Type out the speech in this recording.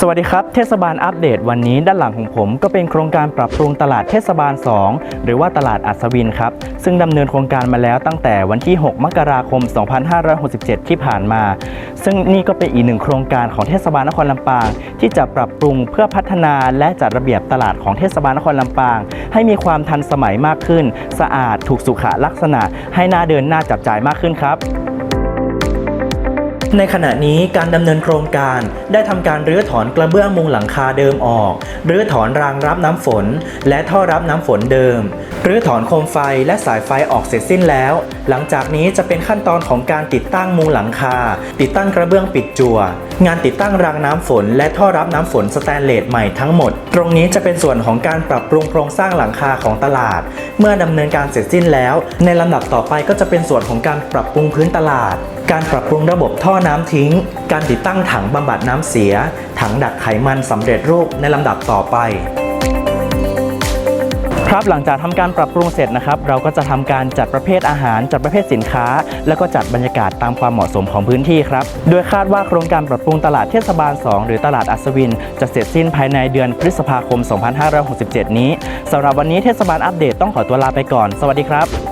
สวัสดีครับ เทศบาลอัปเดตวันนี้ด้านหลังของผมก็เป็นโครงการปรับปรุงตลาดเทศบาล 2 หรือว่าตลาดอัศวินครับ ซึ่งดำเนินโครงการมาแล้วตั้งแต่วันที่ 6 มกราคม 2567 ที่ผ่านมา ซึ่งนี่ก็เป็นอีกหนึ่งโครงการของเทศบาลนครลำปาง ที่จะปรับปรุงเพื่อพัฒนาและจัดระเบียบตลาดของเทศบาลนครลำปาง ให้มีความทันสมัยมากขึ้น สะอาดถูกสุขลักษณะ ให้น่าเดินน่าจับจ่ายมากขึ้นครับ ในขณะนี้การดำเนินโครงการได้ทำการรื้อถอนกระเบื้องมุงหลังคาเดิมออกรื้อถอนรางรับน้ำฝน และท่อรับน้ำฝนเดิมรื้อถอนโคมไฟและสายไฟออกเสร็จสิ้นแล้ว หลังจากนี้จะเป็นขั้นตอนของการติดตั้งมุงหลังคา ติดตั้งกระเบื้องปิดจั่ว งานติดตั้งรางน้ำฝน และท่อรับน้ำฝนสแตนเลสใหม่ทั้งหมด ตรงนี้จะเป็นส่วนของการปรับปรุงโครงสร้างหลังคาของตลาด เมื่อดำเนินการเสร็จสิ้นแล้ว ในลำดับต่อไปก็จะเป็นส่วนของการปรับปรุงพื้นตลาด การปรับปรุงระบบท่อน้ำทิ้ง การติดตั้งถังบำบัดน้ำเสีย ถังดักไขมันสำเร็จรูปในลำดับต่อไปครับหลังจากทำการปรับปรุงเสร็จนะครับ เราก็จะทำการจัดประเภทอาหาร จัดประเภทสินค้า แล้วก็จัดบรรยากาศตามความเหมาะสมของพื้นที่ครับ โดยคาดว่าโครงการปรับปรุงตลาดเทศบาล 2 หรือตลาดอัศวิน จะเสร็จสิ้นภายในเดือนพฤษภาคม 2567 นี้สำหรับวันนี้เทศบาลอัปเดตต้องขอตัวลาไปก่อน สวัสดีครับ